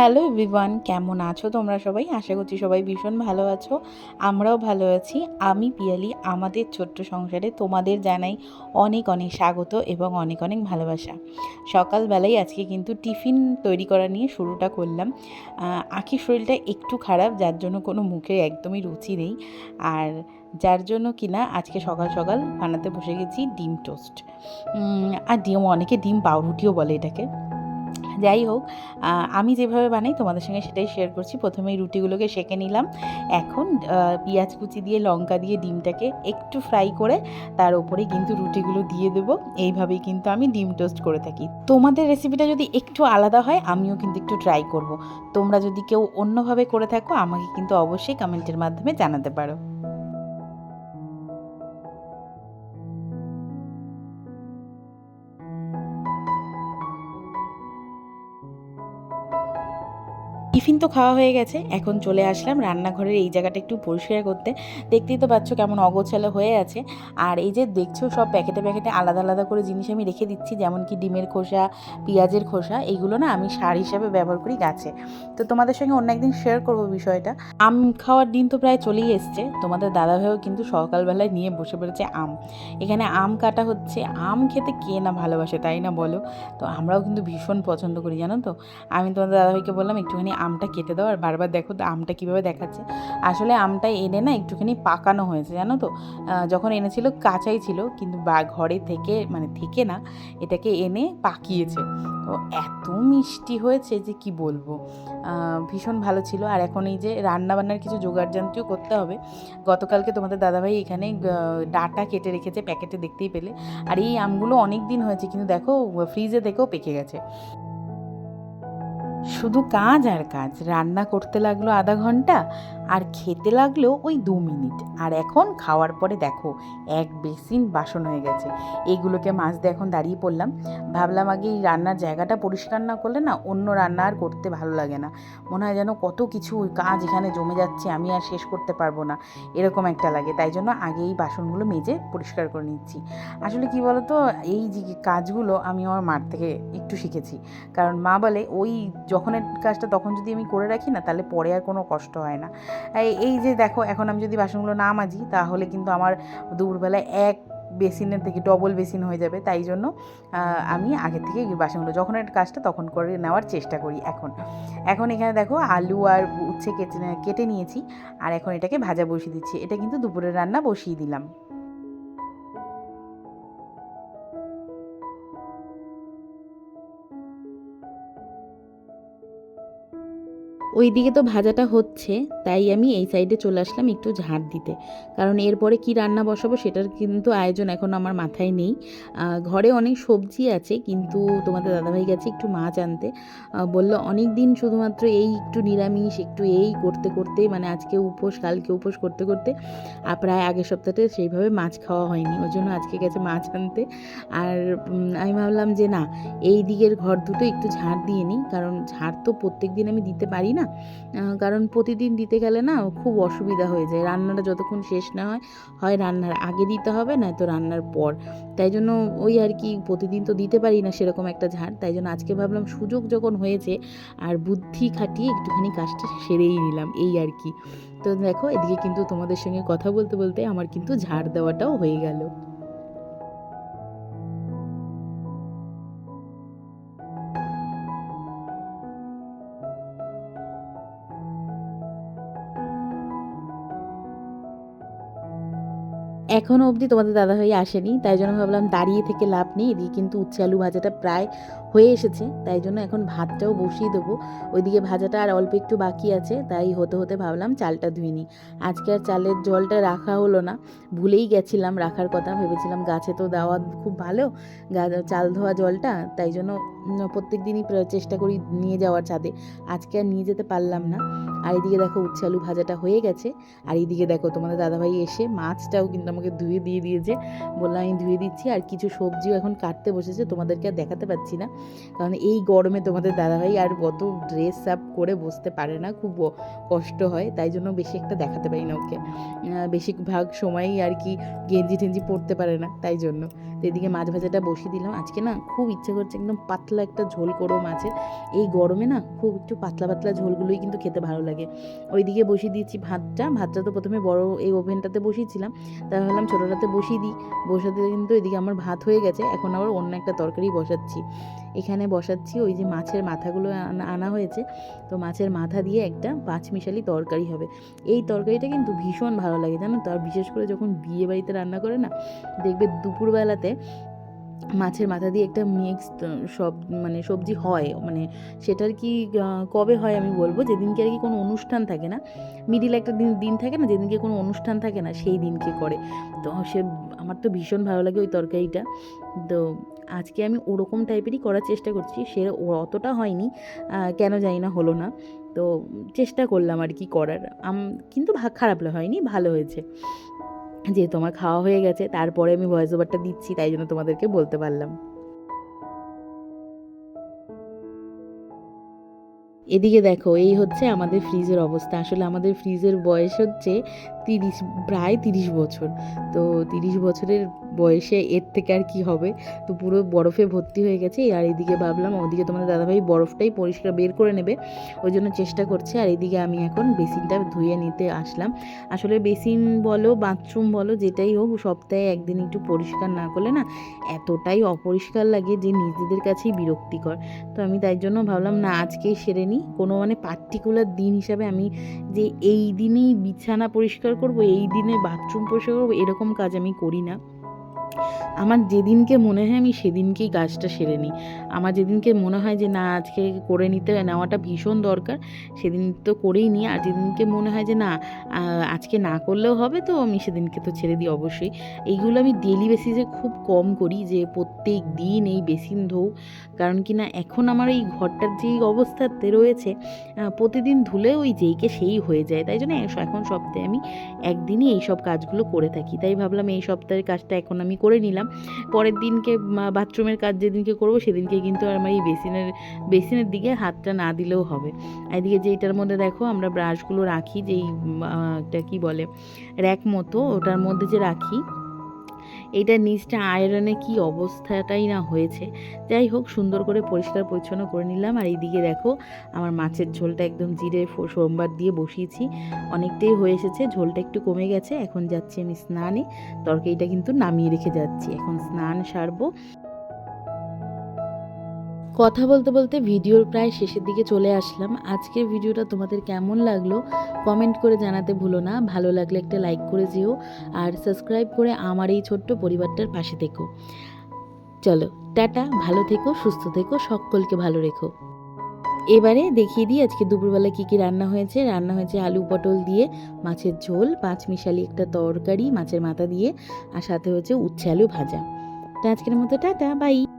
Hello everyone, কেমন আছো তোমরা সবাই? আশা করছি সবাই ভীষণ ভালো আছো। আমরাও ভালো আছি। আমি পিয়ালি, আমাদের ছোট্ট সংসারে তোমাদের জানাই অনেক অনেক স্বাগত এবং অনেক অনেক ভালোবাসা। সকালবেলায় আজকে কিন্তু টিফিন তৈরি করা নিয়ে শুরুটা করলাম। আখির শরীরটা একটু খারাপ, যার জন্য কোনো মুখে একদমই রুচি নেই। আর যার জন্য কিনা আজকে সকাল সকাল বানাতে বসে গেছি ডিম টোস্ট। আর ডিম, অনেকে ডিম পাউরুটিও বলে এটাকে। যাই হোক আমি যেভাবে বানাই তোমাদের সঙ্গে সেটাই শেয়ার করছি। প্রথমে এই রুটিগুলোকে সেঁকে নিলাম। এখন পেঁয়াজ কুচি দিয়ে, লঙ্কা দিয়ে ডিমটাকে একটু ফ্রাই করে তার উপরে কিন্তু রুটিগুলো দিয়ে দেবো। এইভাবেই কিন্তু আমি ডিম টোস্ট করে থাকি। তোমাদের রেসিপিটা যদি একটু আলাদা হয়, আমিও কিন্তু একটু ট্রাই করব। তোমরা যদি কেউ অন্যভাবে করে থাকো, আমাকে কিন্তু অবশ্যই কমেন্টের মাধ্যমে জানাতে পারো। টিফিন তো খাওয়া হয়ে গেছে, এখন চলে আসলাম রান্নাঘরের এই জায়গাটা একটু পরিষ্কার করতে। দেখতেই তো পাচ্ছ কেমন অগোছালো হয়ে আছে। আর এই যে দেখছ সব প্যাকেটে প্যাকেটে আলাদা আলাদা করে জিনিস আমি রেখে দিচ্ছি, যেমন কি ডিমের খোসা, পেঁয়াজের খোসা এইগুলো না আমি সার হিসাবে ব্যবহার করি গাছে। তো তোমাদের সঙ্গে অন্য একদিন শেয়ার করব বিষয়টা। আম খাওয়ার দিন তো প্রায় চলেই এসছে, তোমাদের দাদাভাইও কিন্তু সকালবেলায় নিয়ে বসে পড়েছে আম। এখানে আম কাটা হচ্ছে, আম খেতে কে না ভালোবাসে তাই না বলো? তো আমরাও কিন্তু ভীষণ পছন্দ করি জানো তো। আমি তোমাদের দাদাভাইকে বললাম, একটুখানি আমটা কেটে দাও। আর বারবার দেখো আমটা কীভাবে দেখাচ্ছে। আসলে আমটা এনে না একটুখানি পাকানো হয়েছে, জানো তো? যখন এনেছিল কাঁচাই ছিল, কিন্তু বা, ঘরে থেকে মানে থেকে না, এটাকে এনে পাকিয়েছে। তো এত মিষ্টি হয়েছে যে কি বলব? ভীষণ ভালো ছিল। আর এখন এই যে রান্নাবান্নার কিছু জোগাড় যন্ত্রও করতে হবে। গতকালকে তোমাদের দাদাভাই এখানে ডাটা কেটে রেখেছে প্যাকেটে দেখতেই পেলে। আর এই আমগুলো অনেক দিন হয়েছে, কিন্তু দেখো, ফ্রিজে থেকেও পেকে গেছে। শুধু কাজ আর কাজ। রান্না করতে লাগল আধা ঘণ্টা, আর খেতে লাগল ওই দু মিনিট। আর এখন খাওয়ার পরে দেখো, এক বেসিন বাসন হয়ে গেছে। এইগুলোকে মাছ দিয়ে এখন দাঁড়িয়ে পড়লাম। ভাবলাম আগে এই রান্নার জায়গাটা পরিষ্কার না করলে না অন্য রান্না আর করতে ভালো লাগে না। মনে হয় যেন কত কিছু কাজ এখানে জমে যাচ্ছে, আমি আর শেষ করতে পারব না। এরকম একটা লাগে। তাই জন্য আগে এই বাসনগুলো মেজে পরিষ্কার করে নিচ্ছি। আসলে কি বলতো, এই যে কাজগুলো আমি আমার মার থেকে একটু শিখেছি। কারণ মা বলে, ওই যখনের কাজটা তখন যদি আমি করে রাখি না, তাহলে পরে আর কোনো কষ্ট হয় না। এই- যে দেখো, এখন আমি যদি বাসনগুলো না মাজি, তাহলে কিন্তু আমার দুপুরবেলায় এক বেসিনের থেকে ডবল বেসিন হয়ে যাবে। তাই জন্য আমি আগে থেকে বাসনগুলো, যখন একটা কাজটা তখন করে নেওয়ার চেষ্টা করি এখন। এখন এখানে দেখো, আলু আর উচ্ছে কেটে নিয়েছি। আর এখন এটাকে ভাজা বসিয়ে দিচ্ছি। এটা কিন্তু দুপুরের রান্না বসিয়ে দিলাম। ওইদিকে তো ভাজাটা হচ্ছে, তাই আমি এই সাইডে চলে আসলাম একটু ঝাড় দিতে। কারণ এরপরে কি রান্না বসাবো সেটার কিন্তু আয়োজন এখন আমার মাথায় নেই। ঘরে অনেক সবজি আছে, কিন্তু তোমাদের দাদাভাই গেছে একটু মাছ আনতে। বলল অনেক দিন শুধুমাত্র এই একটু নিরামিষ, একটু এই করতে করতে মানে আজকে উপোস, কালকে উপোস করতে করতে আর প্রায় আগের সপ্তাহতে সেইভাবে মাছ খাওয়া হয়নি। ওই জন্য আজকে গেছে মাছ আনতে। আর আমি ভাবলাম যে না, এই দিকের ঘর দুটো একটু ঝাড় দিয়ে নিই, কারণ ঝাড় তো প্রত্যেক দিন আমি দিতে পারি না। আহ, কারণ প্রতিদিন দিতে গেলে না খুব অসুবিধা হয়ে যায়। রান্নাটা যতক্ষণ শেষ না হয় হয় রান্নার আগে দিতে হবে না তো রান্নার পর। তাই জন্য ওই আর কি প্রতিদিন তো দিতে পারি না সেরকম একটা ঝাড়। তাই জন্য আজকে ভাবলাম সুযোগ যখন হয়েছে আর বুদ্ধি খাটিয়ে একটুখানি কাজটা সেরেই নিলাম এই আর কি। তো দেখো এদিকে কিন্তু তোমাদের সঙ্গে কথা বলতে বলতে আমার কিন্তু ঝাড় দেওয়াটাও হয়ে গেল। এখনও অবধি তোমাদের দাদা হয়ে আসেনি, তাই জন্য ভাবলাম দাঁড়িয়ে থেকে লাভ নেই, এদিকে কিন্তু উচ্ছে আলু ভাজাটা প্রায় হয়ে এসেছে, তাই জন্য এখন ভাতটাও বসিয়ে দেবো। ওইদিকে ভাজাটা আর অল্প একটু বাকি আছে, তাই হতে হতে ভাবলাম চালটা ধুয়ে নিই। আজকে আর চালের জলটা রাখা হলো না, ভুলেই গেছিলাম রাখার কথা, ভেবেছিলাম গাছে তো দেওয়া খুব ভালো চাল ধোয়া জলটা, তাই জন্য প্রত্যেক দিনই চেষ্টা করি নিয়ে যাওয়ার ছাদে। আজকে আর নিয়ে যেতে পারলাম না। আর এদিকে দেখো উচ্ছে আলু ভাজাটা হয়ে গেছে, আর এইদিকে দেখো তোমাদের দাদাভাই এসে মাছটাও কিন্তু আমাকে ধুয়ে দিয়ে দিয়েছে। বললাম আমি ধুয়ে দিচ্ছি, আর কিছু সবজিও এখন কাটতে বসেছে, তোমাদেরকে আর দেখাতে পাচ্ছি না। কারণ এই গরমে তোমাদের দাদাভাই আর অত ড্রেস আপ করে বসতে পারে না, খুব কষ্ট হয়, তাই জন্য বেশি একটা দেখাতে পারি না ওকে। বেশিরভাগ সময়ই আর কি গেঞ্জি টেঞ্জি পরতে পারে না, তাই জন্য। তো এদিকে মাছ ভাজাটা বসিয়ে দিলাম। আজকে না খুব ইচ্ছে করছে একদম পাতলা একটা ঝোল করো মাছের। এই গরমে না খুব একটু পাতলা পাতলা ঝোলগুলোই কিন্তু খেতে ভালো লাগে। ওইদিকে বসিয়ে দিয়েছি ভাতটা। ভাতটা তো প্রথমে বড় এই ওভেনটাতে বসিয়েছিলাম। তাই ভাবলাম ছোটোটাতে বসিয়ে দিই। বসাতে কিন্তু এদিকে আমার ভাত হয়ে গেছে। এখন আবার অন্য একটা তরকারি বসাচ্ছি। এখানে বসাচ্ছি। ওই যে মাছের মাথাগুলো আনা- হয়েছে। তো মাছের মাথা দিয়ে একটা পাঁচমিশালি তরকারি হবে। এই তরকারিটা কিন্তু ভীষণ ভালো লাগে, জানো তো? আর বিশেষ করে যখন বিয়ে বাড়িতে রান্না করে না, দেখবে দুপুরবেলাতে মাছের মাথা দিয়ে একটা মিক্সড সব মানে সবজি হয়। মানে সেটার কি কবে হয় আমি বলব? যেদিনকে আর কি কোনো অনুষ্ঠান থাকে না মিডিল একটা দিন দিন থাকে না, যেদিনকে কোনো অনুষ্ঠান থাকে না, সেই দিনকে করে। তো সে, আমার তো ভীষণ ভালো লাগে ওই তরকারিটা। তো আজকে আমি ওরকম টাইপেরই করার চেষ্টা করছি, সে অতটা হয়নি কেন জানি না, হলো না। তো চেষ্টা করলাম আর কি করার। কিন্তু খারাপ হয়নি, ভালো হয়েছে। যেহেতু আমার খাওয়া হয়ে গেছে, তারপরে আমি ভয়েস ওভারটা দিচ্ছি, তাই জন্য তোমাদেরকে বলতে পারলাম। এদিকে দেখো, এই হচ্ছে আমাদের ফ্রিজের অবস্থা। আসলে আমাদের ফ্রিজের বয়স হচ্ছে তিরিশ, প্রায় তিরিশ বছর। তো তিরিশ বছরের বয়সে এর থেকে আর কি হবে? তো পুরো বরফে ভর্তি হয়ে গেছে। আর এদিকে ভাবলাম, ওদিকে তোমাদের দাদাভাই বরফটাই পরিষ্কার বের করে নেবে। ওই জন্য চেষ্টা করছে। আর এদিকে আমি এখন বেসিনটা ধুয়ে নিতে আসলাম। আসলে বেসিন বলো, বাথরুম বলো, যেটাই হোক, সপ্তাহে একদিন একটু পরিষ্কার না করলে না এতটাই অপরিষ্কার লাগে যে নিজেদের কাছেই বিরক্তিকর। তো আমি তাই জন্য ভাবলাম, না, আজকেই সেরে নিই। কোনো মানে পার্টিকুলার দিন হিসাবে আমি যে এই দিনেই বিছানা পরিষ্কার করব এই দিনে বাথরুম পরিষ্কার করব এরকম কাজ আমি করি না। আমার যেদিনকে মনে হয় আমি সেদিনকেই কাজটা সেরে নিই। আমার যেদিনকে মনে হয় যে, না, আজকে করে নিতে নেওয়াটা ভীষণ দরকার। সেদিন তো করেই নিই। আর যেদিনকে মনে হয় যে, না আজকে না করলেও হবে তো, আমি সেদিনকে তো ছেড়ে দিই অবশ্যই। এইগুলো আমি ডেলি বেসিসে খুব কম করি যে, প্রত্যেক দিন এই বেসিন ধোও। কারণ কি না, এখন আমার এই ঘরটার যেই অবস্থাতে রয়েছে প্রতিদিন ধুলে ওই যেইকে সেই হয়ে যায়। তাই জন্য এখন সপ্তাহে আমি একদিনই এই সব কাজগুলো করে থাকি। তাই ভাবলাম এই সপ্তাহের কাজটা এখন আমি করে নিলাম। পরের দিনকে বাথরুমের কাজ যেদিনকে করব সেদিনকে কিন্তু আমার এই বেসিনের বেসিনের দিকে হাতটা না দিলেও হবে। এদিকে যে এটার মধ্যে দেখো আমরা ব্রাশগুলো রাখি, যেই একটা কী বলে, র্যাক মতো, ওটার মধ্যে যে রাখি এইটা নিচটা আয়রনে কি অবস্থাটাই না হয়েছে। যাই হোক, সুন্দর করে পরিষ্কার পরিচ্ছন্ন করে নিলাম। আর এইদিকে দেখো, আমার মাছের ঝোলটা একদম জিরে সোমবার দিয়ে বসিয়েছি। অনেকটাই হয়ে এসেছে, ঝোলটা একটু কমে গেছে। এখন যাচ্ছি আমি স্নানে। তরকারিটা কিন্তু নামিয়ে রেখে যাচ্ছি। এখন স্নান সারবো। কথা বলতে বলতে ভিডিওর প্রায় শেষের দিকে চলে আসলাম। আজকের ভিডিওটা তোমাদের কেমন লাগল কমেন্ট করে জানাতে ভুলো না। ভালো লাগলে একটা লাইক করে যেও আর সাবস্ক্রাইব করে আমার এই ছোট্ট পরিবারটার পাশে থেকো। চলো, টাটা, ভালো থেকো, সুস্থ থেকো, সকলকে ভালো রেখো। এবারে দেখিয়ে দিই আজকে দুপুরবেলা কী কী রান্না হয়েছে। রান্না হয়েছে আলু পটল দিয়ে, মাছের ঝোল, পাঁচ মিশালি একটা তরকারি, মাছের মাথা দিয়ে, আর সাথে হচ্ছে উচ্ছে আলু ভাজা। তো আজকের মতো টাটা, বাই।